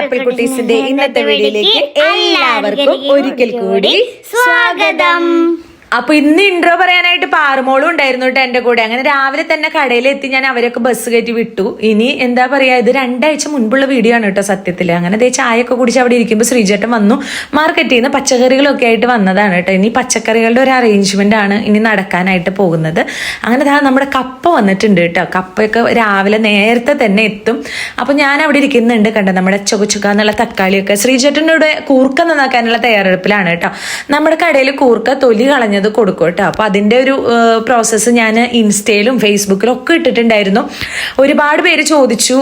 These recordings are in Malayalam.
ആപ്പിൾ കുട്ടീസിന്റെ ഇന്നത്തെ വീഡിയോയിലേക്ക് എല്ലാവർക്കും ഒരിക്കൽ കൂടി സ്വാഗതം. അപ്പൊ ഇന്ന് ഇൻട്രോ പറയാനായിട്ട് പാറുമോളും ഉണ്ടായിരുന്നു കേട്ടോ എന്റെ കൂടെ. അങ്ങനെ രാവിലെ തന്നെ കടയിലെത്തി ഞാൻ അവരൊക്കെ ബസ് കയറ്റി വിട്ടു. ഇനി എന്താ പറയാ ഇത് രണ്ടാഴ്ച മുൻപുള്ള വീഡിയോ ആണ് കേട്ടോ സത്യത്തിൽ അങ്ങനെ ദേ ചായയൊക്കെ കുടിച്ച് അവിടെ ഇരിക്കുമ്പോൾ ശ്രീചേട്ടൻ വന്നു. മാർക്കറ്റിൽ നിന്ന് പച്ചക്കറികളൊക്കെ ആയിട്ട് വന്നതാണ് കേട്ടോ ഇനി പച്ചക്കറികളുടെ ഒരു അറേഞ്ച്മെന്റ് ആണ് ഇനി നടക്കാനായിട്ട് പോകുന്നത്. അങ്ങനെ ദാ നമ്മുടെ കപ്പ വന്നിട്ടുണ്ട് കേട്ടോ കപ്പയൊക്കെ രാവിലെ നേരത്തെ തന്നെ എത്തും. അപ്പൊ ഞാൻ അവിടെ ഇരിക്കുന്നുണ്ട് കണ്ടോ നമ്മുടെ ചുക എന്നുള്ള തക്കാളിയൊക്കെ. ശ്രീചേട്ടനോട് കൂർക്ക നന്നാക്കാനുള്ള തയ്യാറെടുപ്പിലാണ് കേട്ടോ നമ്മുടെ കടയിൽ കൂർക്ക തൊലി കളഞ്ഞത് കൊടുക്കും കേട്ടോ. അപ്പൊ അതിന്റെ ഒരു പ്രോസസ്സ് ഞാൻ ഇൻസ്റ്റയിലും ഫേസ്ബുക്കിലും ഒക്കെ ഇട്ടിട്ടുണ്ടായിരുന്നു. ഒരുപാട് പേര് ചോദിച്ചു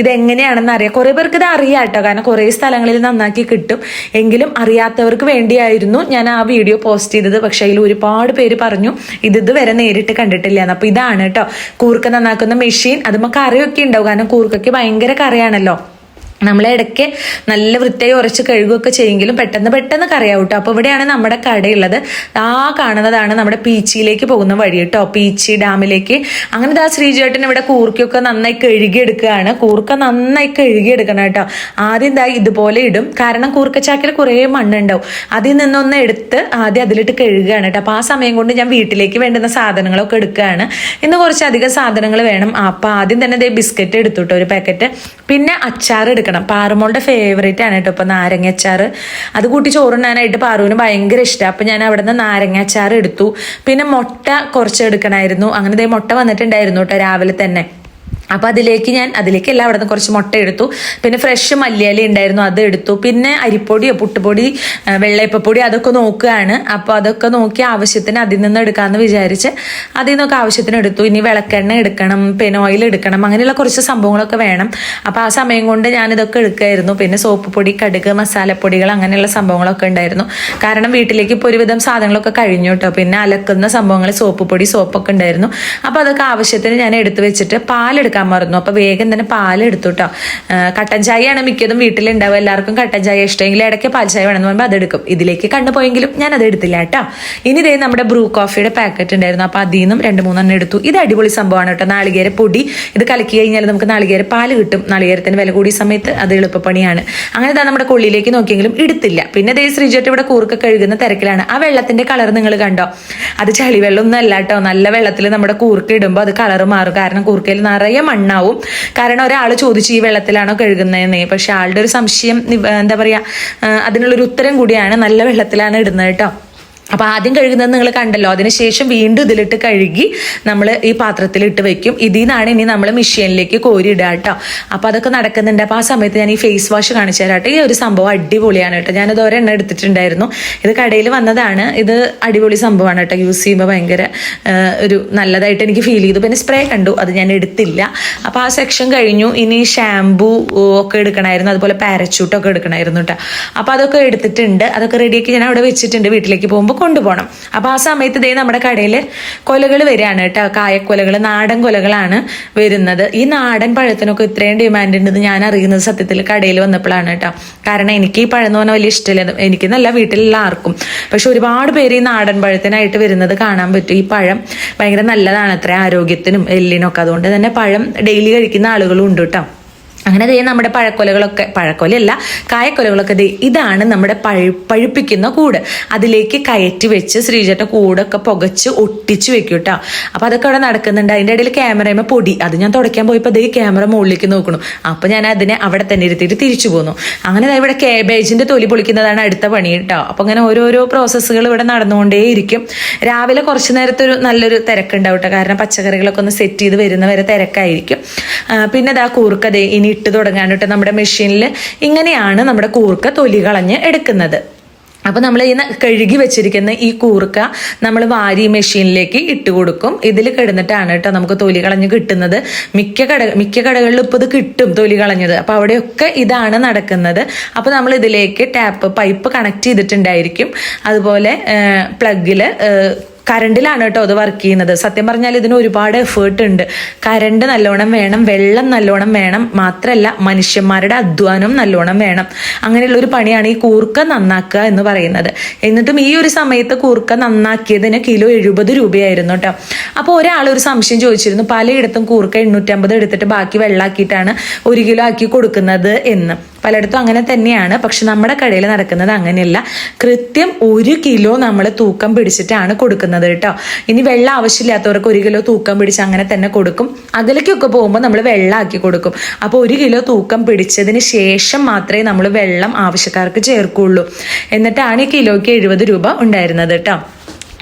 ഇതെങ്ങനെയാണെന്ന് അറിയാം കുറെ പേർക്ക് ഇത് അറിയാം കേട്ടോ. കാരണം കുറേ സ്ഥലങ്ങളിൽ നന്നാക്കി കിട്ടും. എങ്കിലും അറിയാത്തവർക്ക് വേണ്ടിയായിരുന്നു ഞാൻ ആ വീഡിയോ പോസ്റ്റ് ചെയ്തത്. പക്ഷേ അതിൽ ഒരുപാട് പേര് പറഞ്ഞു ഇത് ഇതുവരെ നേരിട്ട് കണ്ടിട്ടില്ല എന്ന്. അപ്പൊ ഇതാണ് കേട്ടോ. കൂർക്ക നന്നാക്കുന്ന മെഷീൻ. അത് നമുക്ക് കറിയൊക്കെ ഉണ്ടാവും. കാരണം കൂർക്കയ്ക്ക് ഭയങ്കര കറിയാണല്ലോ. നമ്മളെ ഇടയ്ക്ക് നല്ല വൃത്തിയായി ഉറച്ച് കഴുകുകയൊക്കെ ചെയ്യുമെങ്കിലും പെട്ടെന്ന് പെട്ടെന്ന് കറിയാവും കേട്ടോ അപ്പോൾ ഇവിടെയാണ് നമ്മുടെ കടയുള്ളത്. ആ കാണുന്നതാണ് നമ്മുടെ പീച്ചിയിലേക്ക് പോകുന്ന വഴി കേട്ടോ. പീച്ചി ഡാമിലേക്ക്. അങ്ങനെ ദാ ശ്രീചേട്ടൻ ഇവിടെ കൂർക്കൊക്കെ നന്നായി കഴുകിയെടുക്കുകയാണ്. കൂർക്ക നന്നായി കഴുകിയെടുക്കണം കേട്ടോ. ആദ്യം ദാ ഇതുപോലെ ഇടും. കാരണം കൂർക്കച്ചാക്കിൽ കുറേ മണ്ണുണ്ടാവും. അതിൽ നിന്നൊന്ന് എടുത്ത് ആദ്യം അതിലിട്ട് കഴുകുകയാണ് കേട്ടോ. അപ്പോൾ ആ സമയം കൊണ്ട് ഞാൻ വീട്ടിലേക്ക് വേണ്ടുന്ന സാധനങ്ങളൊക്കെ എടുക്കുകയാണ്. ഇന്ന് കുറച്ചധികം സാധനങ്ങൾ വേണം. അപ്പോൾ ആദ്യം തന്നെ ദേ ബിസ്ക്കറ്റ് എടുത്തു കേട്ടോ ഒരു പാക്കറ്റ്. പിന്നെ അച്ചാർ എടുക്കണം. പാറുമോളുടെ ഫേവറേറ്റ് ആണ് കേട്ടോ ഇപ്പം നാരങ്ങ അച്ചാർ അത് കൂട്ടി ചോറുണ്ണാനായിട്ട് പാറുവിന് ഭയങ്കര ഇഷ്ടമാണ് അപ്പം ഞാൻ അവിടെ നിന്ന് നാരങ്ങ അച്ചാർ എടുത്തു. പിന്നെ മുട്ട കുറച്ച് എടുക്കണമായിരുന്നു അങ്ങനെ മുട്ട വന്നിട്ടുണ്ടായിരുന്നു കേട്ടോ രാവിലെ തന്നെ. അപ്പൊ അതിലേക്ക് ഞാൻ അതിലേക്ക് എല്ലാം അവിടെ നിന്ന് കുറച്ച് മുട്ട എടുത്തു. പിന്നെ ഫ്രഷ് മല്ലിയാലി ഉണ്ടായിരുന്നു അത് എടുത്തു. പിന്നെ അരിപ്പൊടിയോ പുട്ടുപൊടി വെള്ളയപ്പൊടി അതൊക്കെ നോക്കുകയാണ്. അപ്പോൾ അതൊക്കെ നോക്കി ആവശ്യത്തിന് അതിൽ നിന്ന് എടുക്കാമെന്ന് വിചാരിച്ച് അതിൽ നിന്നൊക്കെ ആവശ്യത്തിന് എടുത്തു. ഇനി വിളക്കെണ്ണ എടുക്കണം പിന്നെ ഓയിൽ എടുക്കണം അങ്ങനെയുള്ള കുറച്ച് സംഭവങ്ങളൊക്കെ വേണം. അപ്പോൾ ആ സമയം കൊണ്ട് ഞാൻ ഇതൊക്കെ എടുക്കുമായിരുന്നു പിന്നെ സോപ്പ് പൊടി കടുക് മസാലപ്പൊടികൾ അങ്ങനെയുള്ള സംഭവങ്ങളൊക്കെ ഉണ്ടായിരുന്നു. കാരണം വീട്ടിലേക്ക് ഇപ്പോൾ ഒരുവിധം സാധനങ്ങളൊക്കെ കഴിഞ്ഞു കേട്ടോ പിന്നെ അലക്കുന്ന സംഭവങ്ങൾ സോപ്പ് പൊടി സോപ്പൊക്കെ ഉണ്ടായിരുന്നു. അപ്പോൾ അതൊക്കെ ആവശ്യത്തിന് ഞാൻ എടുത്തു വെച്ചിട്ട് പാലെടുക്കാൻ മറന്നു. അപ്പോൾ വേഗം തന്നെ പാൽ എടുത്തു കേട്ടോ കട്ടൻ ചായയാണ് മിക്കതും വീട്ടിലുണ്ടാവുക. എല്ലാവർക്കും കട്ടൻ ചായ ഇഷ്ടമെങ്കിൽ ഇടയ്ക്ക് പാൽ ചായ വേണമെന്ന് പറയുമ്പോൾ അതെടുക്കും ഇതിലേക്ക് കണ്ടുപോയെങ്കിലും ഞാൻ അത് എടുത്തില്ല കേട്ടോ. ഇനി ഇതേ നമ്മുടെ ബ്രൂ കോഫിയുടെ പാക്കറ്റ് ഉണ്ടായിരുന്നു. അപ്പോൾ അതിൽ നിന്നും രണ്ട് മൂന്നെണ്ണം എടുത്തു. ഇത് അടിപൊളി സംഭവമാണ് കേട്ടോ. നാളികേര പൊടി. ഇത് കലക്കി കഴിഞ്ഞാൽ നമുക്ക് നാളികേര പാൽ കിട്ടും. നാളികേരത്തിന് വില കൂടിയ സമയത്ത് അത് എളുപ്പപ്പണിയാണ്. അങ്ങനെ തന്നെ നമ്മുടെ കൊള്ളിയിലേക്ക് നോക്കിയെങ്കിലും എടുത്തില്ല. പിന്നെ ദേ ശ്രീജേട്ട് ഇവിടെ കൂർക്ക കഴുകുന്ന തിരക്കിലാണ്. ആ വെള്ളത്തിന്റെ കളർ നിങ്ങൾ കണ്ടോ? അത് ചളിവെള്ളം ഒന്നും അല്ല കേട്ടോ. നല്ല വെള്ളത്തിൽ നമ്മുടെ കൂർക്ക ഇടുമ്പോൾ അത് കളർ മാറും. കാരണം കൂർക്കയിൽ നിറയെ മണ്ണാവും. കാരണം ഒരാൾ ചോദിച്ചു ഈ വെള്ളത്തിലാണോ കഴുകുന്നതെന്ന്. പക്ഷെ ആളുടെ ഒരു സംശയം എന്താ പറയാ ആ, അതിനുള്ളൊരു ഉത്തരം കൂടിയാണ് നല്ല വെള്ളത്തിലാണ് ഇടുന്നത് കേട്ടോ. അപ്പൊ ആദ്യം കഴുകുന്നത് നിങ്ങൾ കണ്ടല്ലോ. അതിനുശേഷം വീണ്ടും ഇതിലിട്ട് കഴുകി നമ്മൾ ഈ പാത്രത്തിൽ ഇട്ട് വെക്കും. ഇതിൽ നിന്നാണ് ഇനി നമ്മൾ മെഷീനിലേക്ക് കോരി ഇടുക കേട്ടോ. അപ്പൊ അതൊക്കെ നടക്കുന്നുണ്ട്. അപ്പൊ ആ സമയത്ത് ഞാൻ ഈ ഫേസ് വാഷ് കാണിച്ചു തരാം ഈ ഒരു സംഭവം അടിപൊളിയാണ് കേട്ടോ. ഞാനത് ഒരെണ്ണം എടുത്തിട്ടുണ്ടായിരുന്നു. ഇത് കടയിൽ വന്നതാണ്. ഇത് അടിപൊളി സംഭവമാണ് കേട്ടോ. യൂസ് ചെയ്യുമ്പോൾ ഭയങ്കര ഒരു നല്ലതായിട്ട് എനിക്ക് ഫീൽ ചെയ്തു. പിന്നെ സ്പ്രേ കണ്ടു. അത് ഞാൻ എടുത്തില്ല. അപ്പൊ ആ സെക്ഷൻ കഴിഞ്ഞു. ഇനി ഷാംപൂ ഒക്കെ എടുക്കണമായിരുന്നു അതുപോലെ പാരച്യൂട്ടൊക്കെ എടുക്കണമായിരുന്നു കേട്ടോ. അപ്പൊ അതൊക്കെ എടുത്തിട്ടുണ്ട്. അതൊക്കെ റെഡിയാക്കി ഞാൻ അവിടെ വെച്ചിട്ടുണ്ട് വീട്ടിലേക്ക് പോകുമ്പോൾ കൊണ്ടുപോകണം. അപ്പൊ ആ സമയത്ത് ഇതേ നമ്മുടെ കടയിൽ കൊലകൾ വരികയാണ് കേട്ടോ. കായക്കൊലകൾ നാടൻ കൊലകളാണ് വരുന്നത്. ഈ നാടൻ പഴത്തിനൊക്കെ ഇത്രയും ഡിമാൻഡ് ഉണ്ടെന്ന് ഞാൻ അറിയുന്നത് സത്യത്തിൽ കടയിൽ വന്നപ്പോഴാണ് കേട്ടോ. കാരണം എനിക്ക് ഈ പഴം എന്ന് പറഞ്ഞാൽ വലിയ ഇഷ്ടമില്ല. എനിക്ക് നല്ല വീട്ടിലുള്ള ആർക്കും. പക്ഷെ ഒരുപാട് പേര് ഈ നാടൻ പഴത്തിനായിട്ട് വരുന്നത് കാണാൻ പറ്റും. ഈ പഴം ഭയങ്കര നല്ലതാണ് അത്ര ആരോഗ്യത്തിനും എല്ലിനൊക്കെ അതുകൊണ്ട് തന്നെ പഴം ഡെയിലി കഴിക്കുന്ന ആളുകളും ഉണ്ട് കേട്ടോ. അങ്ങനെ ദേ നമ്മുടെ പഴക്കൊലകളൊക്കെ പഴക്കൊലയല്ല കായക്കൊലകളൊക്കെ ദേ ഇതാണ് നമ്മുടെ പഴു പഴുപ്പിക്കുന്ന കൂട്. അതിലേക്ക് കയറ്റി വെച്ച് ശ്രീചേട്ട കൂടൊക്കെ പുകച്ച് ഒട്ടിച്ച് വെക്കും കേട്ടോ. അപ്പൊ അതൊക്കെ അവിടെ നടക്കുന്നുണ്ട്. അതിന്റെ ഇടയിൽ ക്യാമറയുമ്പോൾ പൊടി. അത് ഞാൻ തുടയ്ക്കാൻ പോയപ്പോൾ ദേ ക്യാമറ മുകളിലേക്ക് നോക്കണു. അപ്പൊ ഞാൻ അതിനെ അവിടെ തന്നെ ഇരുത്തിയിട്ട് തിരിച്ചു പോന്നു. അങ്ങനെ ഇവിടെ കേബേജിന്റെ തൊലി പൊളിക്കുന്നതാണ് അടുത്ത പണി കേട്ടോ. അപ്പൊ അങ്ങനെ ഓരോരോ പ്രോസസ്സുകൾ ഇവിടെ നടന്നുകൊണ്ടേയിരിക്കും. രാവിലെ കുറച്ച് നേരത്തെ ഒരു നല്ലൊരു തിരക്കുണ്ടാവും കേട്ടോ. കാരണം പച്ചക്കറികളൊക്കെ ഒന്ന് സെറ്റ് ചെയ്ത് വരുന്നവരെ തിരക്കായിരിക്കും. പിന്നെ ദാ കൂർക്കതേ ഇനി ഇട്ട് തുടങ്ങാൻ കേട്ടോ നമ്മുടെ മെഷീനിൽ ഇങ്ങനെയാണ് നമ്മുടെ കൂർക്ക തൊലി കളഞ്ഞ് എടുക്കുന്നത്. അപ്പോൾ നമ്മൾ ഈ കഴുകി വെച്ചിരിക്കുന്ന ഈ കൂർക്ക നമ്മൾ വാരി മെഷീനിലേക്ക് ഇട്ട് കൊടുക്കും. ഇതിൽ കിടന്നിട്ടാണ് കേട്ടോ നമുക്ക് തൊലി കളഞ്ഞ് കിട്ടുന്നത്. മിക്ക കട മിക്ക കടകളിലും ഇപ്പോൾ ഇത് കിട്ടും തൊലി കളഞ്ഞത്. അപ്പോൾ അവിടെയൊക്കെ ഇതാണ് നടക്കുന്നത്. അപ്പോൾ നമ്മൾ ഇതിലേക്ക് ടാപ്പ് പൈപ്പ് കണക്ട് ചെയ്തിട്ടുണ്ടായിരിക്കും. അതുപോലെ പ്ലഗിൽ കറണ്ടിലാണ് കേട്ടോ അത് വർക്ക് ചെയ്യുന്നത്. സത്യം പറഞ്ഞാൽ ഇതിന് ഒരുപാട് എഫേർട്ട് ഉണ്ട്. കറണ്ട് നല്ലോണം വേണം വെള്ളം നല്ലോണം വേണം. മാത്രമല്ല മനുഷ്യന്മാരുടെ അധ്വാനം നല്ലോണം വേണം. അങ്ങനെയുള്ള ഒരു പണിയാണ് ഈ കൂർക്ക നന്നാക്കുക എന്ന് പറയുന്നത്. എന്നിട്ടും ഈ ഒരു സമയത്ത് കൂർക്ക നന്നാക്കിയതിന് കിലോ എഴുപത് രൂപയായിരുന്നു കേട്ടോ. അപ്പോൾ ഒരാൾ ഒരു സംശയം ചോദിച്ചിരുന്നു പലയിടത്തും കൂർക്ക എണ്ണൂറ്റമ്പത് എടുത്തിട്ട് ബാക്കി വെള്ളാക്കിയിട്ടാണ് ഒരു കിലോ ആക്കി കൊടുക്കുന്നത് എന്ന്. പലയിടത്തും അങ്ങനെ തന്നെയാണ്. പക്ഷെ നമ്മുടെ കടയിൽ നടക്കുന്നത് അങ്ങനെയല്ല. കൃത്യം ഒരു കിലോ നമ്മൾ തൂക്കം പിടിച്ചിട്ടാണ് കൊടുക്കുന്നത് കേട്ടോ. ഇനി വെള്ളം ആവശ്യമില്ലാത്തവർക്ക് ഒരു കിലോ തൂക്കം പിടിച്ച് അങ്ങനെ തന്നെ കൊടുക്കും. അകലേക്കൊക്കെ പോകുമ്പോൾ നമ്മൾ വെള്ളമാക്കി കൊടുക്കും. അപ്പോൾ ഒരു കിലോ തൂക്കം പിടിച്ചതിന് ശേഷം മാത്രമേ നമ്മൾ വെള്ളം ആവശ്യക്കാർക്ക് ചേർക്കുള്ളൂ. എന്നിട്ടാണ് ഈ കിലോയ്ക്ക് എഴുപത് രൂപ ഉണ്ടായിരുന്നത് കേട്ടോ.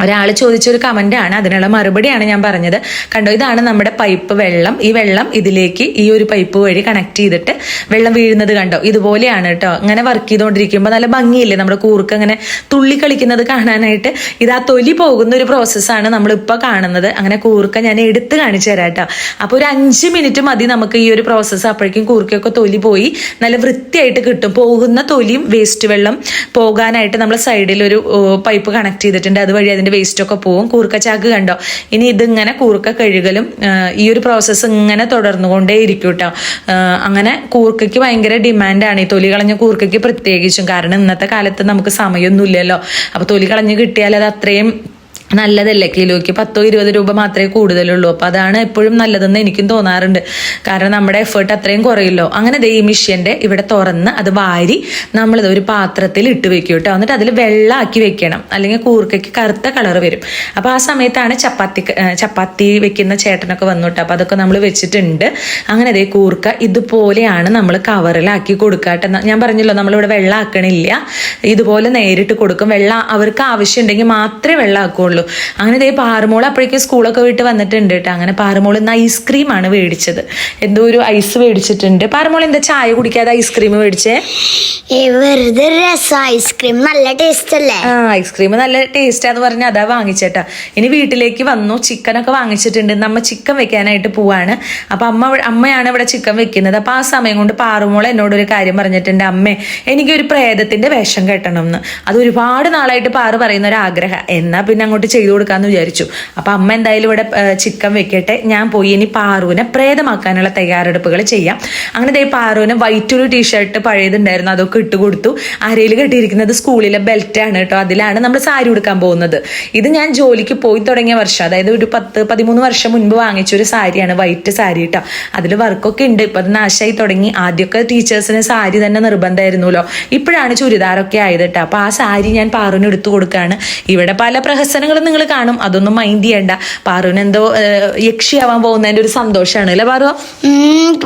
ഒരാൾ ചോദിച്ചൊരു കമന്റ് ആണ്. അതിനുള്ള മറുപടിയാണ് ഞാൻ പറഞ്ഞത്. കണ്ടോ ഇതാണ് നമ്മുടെ പൈപ്പ് വെള്ളം. ഈ വെള്ളം ഇതിലേക്ക് ഈ ഒരു പൈപ്പ് വഴി കണക്ട് ചെയ്തിട്ട് വെള്ളം വീഴുന്നത് കണ്ടോ? ഇതുപോലെയാണ് കേട്ടോ. അങ്ങനെ വർക്ക് ചെയ്തുകൊണ്ടിരിക്കുമ്പോൾ നല്ല ഭംഗിയില്ലേ? നമ്മുടെ കൂർക്ക് അങ്ങനെ തുള്ളി കളിക്കുന്നത് കാണാനായിട്ട്. ഇത് ആ തൊലി പോകുന്ന ഒരു പ്രോസസ്സാണ് നമ്മളിപ്പോൾ കാണുന്നത്. അങ്ങനെ കൂർക്ക ഞാൻ എടുത്ത് കാണിച്ചു തരാം കേട്ടോ. അപ്പോൾ ഒരു അഞ്ച് മിനിറ്റ് മതി നമുക്ക് ഈ ഒരു പ്രോസസ്സ് അപ്പോഴേക്കും കൂർക്കയൊക്കെ തൊലി പോയി നല്ല വൃത്തിയായിട്ട് കിട്ടും. പോകുന്ന തൊലിയും വേസ്റ്റ് വെള്ളം പോകാനായിട്ട് നമ്മൾ സൈഡിൽ ഒരു പൈപ്പ് കണക്ട് ചെയ്തിട്ടുണ്ട്. അതുവഴി അതിന്റെ വേസ്റ്റ് ഒക്കെ പോവും. കൂർക്ക ചാക്ക് കണ്ടോ? ഇനി ഇതിങ്ങനെ കൂർക്ക കഴുകലും ഈ ഒരു പ്രോസസ്സ് ഇങ്ങനെ തുടർന്നുകൊണ്ടേ ഇരിക്കും കേട്ടോ അങ്ങനെ കൂർക്കയ്ക്ക് ഭയങ്കര ഡിമാൻഡാണ് ഈ തൊലി കളഞ്ഞ കൂർക്കയ്ക്ക് പ്രത്യേകിച്ചും. കാരണം ഇന്നത്തെ കാലത്ത് നമുക്ക് സമയമൊന്നുമില്ലല്ലോ. അപ്പൊ തൊലി കളഞ്ഞ് കിട്ടിയാൽ അത് അത്രയും നല്ലതല്ലേ? കിലോയ്ക്ക് പത്തോ ഇരുപത് രൂപ മാത്രമേ കൂടുതലുള്ളൂ. അപ്പൊ അതാണ് എപ്പോഴും നല്ലതെന്ന് എനിക്കും തോന്നാറുണ്ട്. കാരണം നമ്മുടെ എഫേർട്ട് അത്രയും കുറയില്ലോ. അങ്ങനെ ദേ മിഷ്യന്റെ ഇവിടെ തുറന്ന് അത് വാരി നമ്മളിത് ഒരു പാത്രത്തിൽ ഇട്ട് വെക്കും കേട്ടോ. എന്നിട്ട് അതിൽ വെള്ളമാക്കി വെക്കണം. അല്ലെങ്കിൽ കൂർക്കയ്ക്ക് കറുത്ത കളർ വരും. അപ്പൊ ആ സമയത്താണ് ചപ്പാത്തി ചപ്പാത്തി വെക്കുന്ന ചേട്ടനൊക്കെ വന്നു കേട്ടോ. അപ്പൊ അതൊക്കെ നമ്മൾ വെച്ചിട്ടുണ്ട്. അങ്ങനെ ദേ കൂർക്ക ഇതുപോലെയാണ് നമ്മൾ കവറിലാക്കി കൊടുക്കാട്ടെ ഞാൻ പറഞ്ഞല്ലോ നമ്മളിവിടെ വെള്ളം ആക്കണില്ല ഇതുപോലെ നേരിട്ട് കൊടുക്കും. വെള്ളം അവർക്ക് ആവശ്യമുണ്ടെങ്കിൽ മാത്രമേ വെള്ളം ആക്കുള്ളൂ അങ്ങനെ ഇതേ പാറുമോൾ അപ്പോഴേക്കും സ്കൂളൊക്കെ വിട്ട് വന്നിട്ടുണ്ട് കേട്ടോ. അങ്ങനെ പാറുമോൾ ഇന്ന് ഐസ്ക്രീം ആണ് മേടിച്ചത്. എന്തോ ഒരു ഐസ് മേടിച്ചിട്ടുണ്ട്. പാറുമോൾ എന്താ ചായ കുടിക്കാതെ ഐസ്ക്രീം മേടിച്ചേ? വെറുതെ രസം. ഐസ്ക്രീം നല്ല ടേസ്റ്റ് അല്ലേ? ആ ഐസ്ക്രീം നല്ല ടേസ്റ്റാന്ന് പറഞ്ഞ് അതാ വാങ്ങിച്ചേട്ടാ. ഇനി വീട്ടിലേക്ക് വന്നു. ചിക്കനൊക്കെ വാങ്ങിച്ചിട്ടുണ്ട്. നമ്മ ചിക്കൻ വെക്കാനായിട്ട് പോവാണ്. അപ്പൊ അമ്മ അമ്മയാണ് ഇവിടെ ചിക്കൻ വെക്കുന്നത്. അപ്പൊ ആ സമയം കൊണ്ട് പാറുമോൾ എന്നോട് ഒരു കാര്യം പറഞ്ഞിട്ടുണ്ട്. അമ്മേ എനിക്കൊരു പ്രേതത്തിന്റെ വേഷം കെട്ടണം എന്ന്. അത് ഒരുപാട് നാളായിട്ട് പാറു പറയുന്ന ഒരു ആഗ്രഹം. എന്നാ പിന്നെ അങ്ങോട്ട് ചെയ്തു കൊടുക്കാന്ന് വിചാരിച്ചു. അപ്പൊ അമ്മ എന്തായാലും ഇവിടെ ചിക്കൻ വെക്കട്ടെ. ഞാൻ പോയി ഇനി പാറുവിനെ പ്രേതമാക്കാനുള്ള തയ്യാറെടുപ്പുകൾ ചെയ്യാം. അങ്ങനെ ദേ പാറുവിന് വൈറ്റ് ഒരു ടീഷർട്ട് പഴയതുണ്ടായിരുന്നു. അതൊക്കെ ഇട്ട് കൊടുത്തു. അരയിൽ കെട്ടിയിരിക്കുന്നത് സ്കൂളിലെ ബെൽറ്റ് ആണ് കേട്ടോ. അതിലാണ് നമ്മൾ സാരി ഉടുക്കാൻ പോകുന്നത്. ഇത് ഞാൻ ജോലിക്ക് പോയി തുടങ്ങിയ വർഷം അതായത് ഒരു പത്ത് പതിമൂന്ന് വർഷം മുൻപ് വാങ്ങിച്ച ഒരു സാരിയാണ് വൈറ്റ് സാരി കേട്ടോ. അതിൽ വർക്കൊക്കെ ഉണ്ട്. ഇപ്പൊ അത് നാശമായി തുടങ്ങി. ആദ്യമൊക്കെ ടീച്ചേഴ്സിന് സാരി തന്നെ നിർബന്ധമായിരുന്നല്ലോ. ഇപ്പോഴാണ് ചുരിദാറൊക്കെ ആയത് കേട്ടോ. അപ്പൊ ആ സാരി ഞാൻ പാറുവിന് എടുത്തു കൊടുക്കുകയാണ് ഇവിടെ പല പ്രഹസനങ്ങളും നിങ്ങൾ കാണും. അതൊന്നും മൈൻഡ് ചെയ്യണ്ട. പാറുവിന് എന്തോ യക്ഷിയാവാൻ പോകുന്നതിന്റെ ഒരു സന്തോഷമാണ് അല്ലെ പാറു?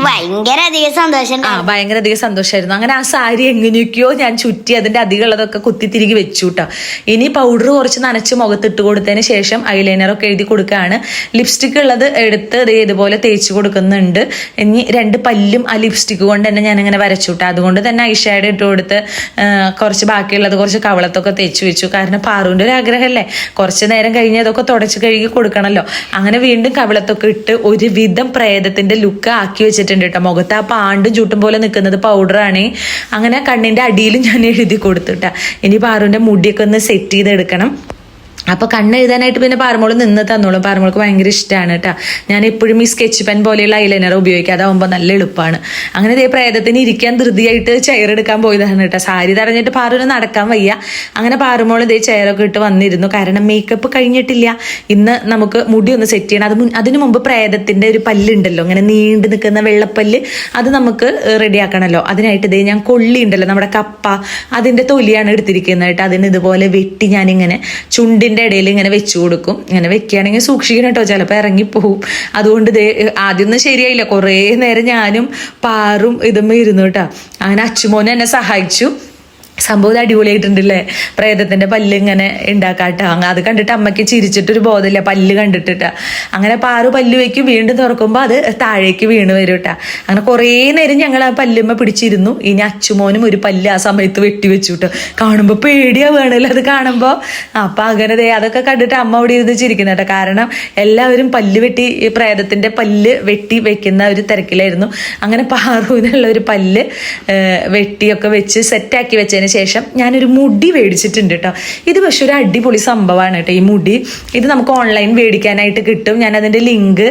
ഭയങ്കര അധികം സന്തോഷം ആ ഭയങ്കര അധികം സന്തോഷമായിരുന്നു അങ്ങനെ ആ സാരി എങ്ങനെയൊക്കെയോ ഞാൻ ചുറ്റി അതിന്റെ അധികമുള്ളതൊക്കെ കുത്തി തിരികെ വെച്ചു കേട്ടോ ഇനി പൗഡർ കുറച്ച് നനച്ച് മുഖത്തിട്ട് കൊടുത്തതിന് ശേഷം ഐലൈനർ ഒക്കെ എഴുതി കൊടുക്കുകയാണ്. ലിപ്സ്റ്റിക് ഉള്ളത് എടുത്ത് ഇതുപോലെ തേച്ച് കൊടുക്കുന്നുണ്ട്. ഇനി രണ്ട് പല്ലും ആ ലിപ്സ്റ്റിക് കൊണ്ട് തന്നെ ഞാൻ ഇങ്ങനെ വരച്ചു കേട്ടോ അതുകൊണ്ട് തന്നെ ഐഷാഡ് ഇട്ട് കൊടുത്ത് കുറച്ച് ബാക്കിയുള്ളത് കുറച്ച് കവളത്തൊക്കെ തേച്ച് വെച്ചു. കാരണം പാറുവിന്റെ ഒരു ആഗ്രഹമല്ലേ? കുറച്ച് നേരം കഴിഞ്ഞ് അതൊക്കെ തുടച്ച് കഴുകി കൊടുക്കണമല്ലോ അങ്ങനെ വീണ്ടും കവിളത്തൊക്കെ ഇട്ട് ഒരുവിധം പ്രേതത്തിന്റെ ലുക്ക് ആക്കി വെച്ചിട്ടുണ്ട് കേട്ടോ. മുഖത്ത് ആ പാണ്ടും ചുട്ടും പോലെ നിൽക്കുന്നത് പൗഡറാണ് അങ്ങനെ കണ്ണിന്റെ അടിയിലും ഞാൻ എഴുതി കൊടുത്തുട്ടാ ഇനി പാറുവിന്റെ മുടിയൊക്കെ ഒന്ന് സെറ്റ് ചെയ്തെടുക്കണം. അപ്പൊ കണ്ണ് എഴുതാനായിട്ട് പിന്നെ പാറമോൾ നിന്ന് തന്നോളും. പാറമോൾക്ക് ഭയങ്കര ഇഷ്ടമാണ് കേട്ടോ ഞാൻ എപ്പോഴും ഈ സ്കെച്ച് പെൻ പോലെയുള്ള ഐലൈനർ ഉപയോഗിക്കുക അതാവുമ്പോൾ നല്ല എളുപ്പമാണ് അങ്ങനെ ഇതേ പ്രേതത്തിന് ഇരിക്കാൻ ധൃതിയായിട്ട് ചെയർ എടുക്കാൻ പോയതാണ് കേട്ടോ സാരി തടഞ്ഞിട്ട് പാറുവിന് നടക്കാൻ വയ്യ. അങ്ങനെ പാറുമോൾ ഇതേ ചെയറൊക്കെ ഇട്ട് വന്നിരുന്നു. കാരണം മേക്കപ്പ് കഴിഞ്ഞിട്ടില്ല. ഇന്ന് നമുക്ക് മുടി ഒന്ന് സെറ്റ് ചെയ്യണം. അത് അതിനു മുമ്പ് പ്രേതത്തിന്റെ ഒരു പല്ലുണ്ടല്ലോ. അങ്ങനെ നീണ്ടു നിൽക്കുന്ന വെള്ളപ്പല്ല് അത് നമുക്ക് റെഡിയാക്കണമല്ലോ അതിനായിട്ട് ഇതേ ഞാൻ കൊള്ളി ഉണ്ടല്ലോ. നമ്മുടെ കപ്പ അതിന്റെ തൊലിയാണ് എടുത്തിരിക്കുന്നത് കേട്ടോ അതിന് ഇതുപോലെ വെട്ടി ഞാനിങ്ങനെ ചുണ്ടിന്റെ ഇടയിൽ ഇങ്ങനെ വെച്ചു കൊടുക്കും. ഇങ്ങനെ വെക്കുകയാണെങ്കിൽ സൂക്ഷിക്കണം കേട്ടോ ചിലപ്പോൾ ഇറങ്ങിപ്പോവും. അതുകൊണ്ട് ദേ ആദ്യമൊന്നും ശരിയായില്ല. കുറേ നേരം ഞാനും പാറും ഇതും ഇരുന്നു കേട്ടോ. അങ്ങനെ അച്ചുമോനെ എന്നെ സഹായിച്ചു. സംഭവം അടിപൊളിയായിട്ടുണ്ടല്ലേ? പ്രേതത്തിന്റെ പല്ല് ഇങ്ങനെ ഉണ്ടാക്കാട്ടോ അങ്ങ് അത് കണ്ടിട്ട് അമ്മയ്ക്ക് ചിരിച്ചിട്ടൊരു ബോധമില്ല. പല്ല് കണ്ടിട്ടിട്ട. അങ്ങനെ പാറു പല്ല് വെക്കും വീണ്ടും തുറക്കുമ്പോൾ അത് താഴേക്ക് വീണ് വരും കേട്ടാ അങ്ങനെ കുറേ നേരം ഞങ്ങൾ ആ പല്ലുമ്മ പിടിച്ചിരുന്നു. ഇനി അച്ചുമോനും ഒരു പല്ല് ആ സമയത്ത് വെട്ടി വെച്ചു കേട്ടോ കാണുമ്പോൾ വേണല്ലോ അത് കാണുമ്പോൾ അപ്പൊ അങ്ങനെ അതൊക്കെ കണ്ടിട്ട് അമ്മ അവിടെ ഇരുന്ന് ചിരിക്കുന്ന കേട്ടോ കാരണം എല്ലാവരും പല്ല് വെട്ടി പ്രേതത്തിന്റെ പല്ല് വെട്ടി വെക്കുന്ന ഒരു തിരക്കിലായിരുന്നു. അങ്ങനെ പാറുവിനുള്ള ഒരു പല്ല് വെട്ടിയൊക്കെ വെച്ച് സെറ്റാക്കി വെച്ചതിന് ശേഷം ഞാനൊരു മുടി മേടിച്ചിട്ടുണ്ട് കേട്ടോ ഇത് പക്ഷെ ഒരു അടിപൊളി സംഭവമാണ് കേട്ടോ ഈ മുടി. ഇത് നമുക്ക് ഓൺലൈൻ മേടിക്കാനായിട്ട് കിട്ടും. ഞാൻ അതിന്റെ ലിങ്ക്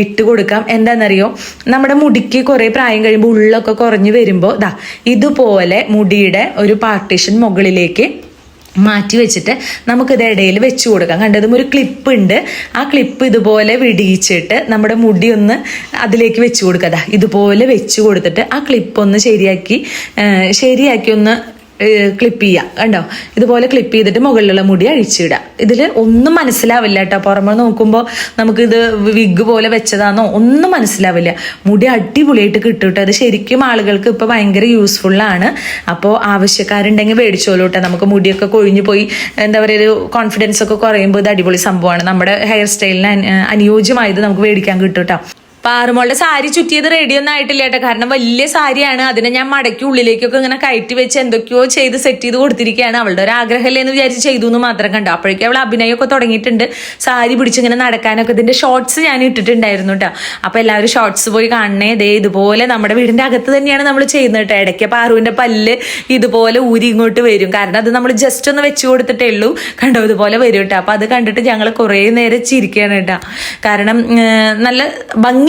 ഇട്ട് കൊടുക്കാം. എന്താണെന്നറിയോ? നമ്മുടെ മുടിക്ക് കുറേ പ്രായം കഴിയുമ്പോൾ ഉള്ളൊക്കെ കുറഞ്ഞു വരുമ്പോൾ ദാ ഇതുപോലെ മുടിയുടെ ഒരു പാർട്ടീഷൻ മുകളിലേക്ക് മാറ്റി വെച്ചിട്ട് നമുക്കിത് ഇടയിൽ വെച്ച് കൊടുക്കാം. കണ്ടതും ഒരു ക്ലിപ്പ് ഉണ്ട്. ആ ക്ലിപ്പ് ഇതുപോലെ വിടിയിച്ചിട്ട് നമ്മുടെ മുടി ഒന്ന് അതിലേക്ക് വെച്ച് കൊടുക്കുക ഇതുപോലെ വെച്ച് കൊടുത്തിട്ട് ആ ക്ലിപ്പ് ഒന്ന് ശരിയാക്കി ശരിയാക്കി ഒന്ന് ക്ലിപ്പ് ചെയ്യുക കണ്ടോ? ഇതുപോലെ ക്ലിപ്പ് ചെയ്തിട്ട് മുകളിലുള്ള മുടി അഴിച്ചിടുക. ഇതിൽ ഒന്നും മനസ്സിലാവില്ല കേട്ടോ. പുറമെ നോക്കുമ്പോൾ നമുക്കിത് വിഗ് പോലെ വെച്ചതാണോ ഒന്നും മനസ്സിലാവില്ല. മുടി അടിപൊളിയായിട്ട് കിട്ടും അത് ശരിക്കും ആളുകൾക്ക് ഇപ്പോൾ ഭയങ്കര യൂസ്ഫുള്ളാണ് അപ്പോൾ ആവശ്യക്കാരുണ്ടെങ്കിൽ മേടിച്ചോളൂ കേട്ടോ. നമുക്ക് മുടിയൊക്കെ കൊഴിഞ്ഞു പോയി എന്താ പറയുക ഒരു കോൺഫിഡൻസ് ഒക്കെ കുറയുമ്പോൾ ഇത് അടിപൊളി സംഭവമാണ്. നമ്മുടെ ഹെയർ സ്റ്റൈലിന് അനുയോജ്യമായത് നമുക്ക് മേടിക്കാൻ കിട്ടും കേട്ടോ. പാറുമോളുടെ സാരി ചുറ്റിയത് റെഡി ഒന്നും ആയിട്ടില്ല കേട്ടോ. കാരണം വലിയ സാരിയാണ്. അതിനെ ഞാൻ മടക്കി ഉള്ളിലേക്കൊക്കെ ഇങ്ങനെ കയറ്റി വെച്ച് എന്തൊക്കെയോ ചെയ്ത് സെറ്റ് ചെയ്ത് കൊടുത്തിരിക്കുകയാണ്. അവളുടെ ഒരു ആഗ്രഹമല്ലേ എന്ന് വിചാരിച്ച് ചെയ്തു എന്ന് മാത്രം കണ്ടു. അപ്പോഴേക്കും അവൾ അഭിനയമൊക്കെ തുടങ്ങിയിട്ടുണ്ട്. സാരി പിടിച്ച് ഇങ്ങനെ നടക്കാനൊക്കെ ഇതിന്റെ ഷോർട്സ് ഞാൻ ഇട്ടിട്ടുണ്ടായിരുന്നു കേട്ടോ അപ്പോൾ എല്ലാവരും ഷോർട്സ് പോയി കാണണേ. ദേ ഇതുപോലെ നമ്മുടെ വീടിന്റെ അകത്ത് തന്നെയാണ് നമ്മൾ ചെയ്യുന്നത് കേട്ടോ ഇടയ്ക്ക് പാറുവിന്റെ പല്ല് ഇതുപോലെ ഊരി ഇങ്ങോട്ട് വരും. കാരണം അത് നമ്മൾ ജസ്റ്റ് ഒന്ന് വെച്ച് കൊടുത്തിട്ടേ ഉള്ളൂ. കണ്ടോ ഇതുപോലെ വരും കേട്ടോ അപ്പോൾ അത് കണ്ടിട്ട് ഞങ്ങൾ കുറേ നേരം ചിരിക്കുകയാണ് കേട്ടോ കാരണം നല്ല നല്ല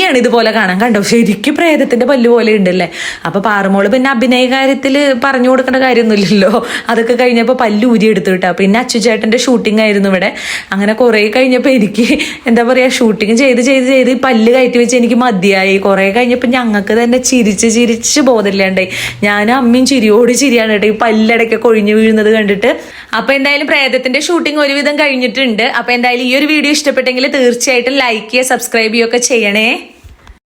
ഭംഗിയാണ് ഇതുപോലെ കാണാൻ കണ്ടോ ശരിക്കും പ്രേതത്തിന്റെ പല്ല് പോലെ ഉണ്ടല്ലേ? അപ്പൊ പാറുമോൾ പിന്നെ അഭിനയ കാര്യത്തിൽ പറഞ്ഞു കൊടുക്കേണ്ട കാര്യമൊന്നുമില്ലല്ലോ. അതൊക്കെ കഴിഞ്ഞപ്പോൾ പല്ല് ഊരി എടുത്തു കിട്ടാ. പിന്നെ അച്ചുചേട്ടന്റെ ഷൂട്ടിംഗ് ആയിരുന്നു ഇവിടെ. അങ്ങനെ കുറെ കഴിഞ്ഞപ്പോൾ എനിക്ക് എന്താ പറയാ ഷൂട്ടിംഗ് ചെയ്ത് ചെയ്ത് ചെയ്ത് പല്ല് കയറ്റി വെച്ച് എനിക്ക് മതിയായി. കുറെ കഴിഞ്ഞപ്പോൾ ഞങ്ങൾക്ക് തന്നെ ചിരിച്ച് ചിരിച്ച് ബോധമില്ലാണ്ടായി ഞാനും അമ്മയും ചിരിയോട് ചിരിയാണ് കേട്ടോ ഈ പല്ലടയ്ക്ക് കൊഴിഞ്ഞു വീഴുന്നത് കണ്ടിട്ട്. അപ്പൊ എന്തായാലും പ്രേതത്തിന്റെ ഷൂട്ടിംഗ് ഒരുവിധം കഴിഞ്ഞിട്ടുണ്ട്. അപ്പൊ എന്തായാലും ഈ ഒരു വീഡിയോ ഇഷ്ടപ്പെട്ടെങ്കിൽ തീർച്ചയായിട്ടും ലൈക്ക് ചെയ്യുക സബ്സ്ക്രൈബ് ചെയ്യുകയൊക്കെ ചെയ്യണേ.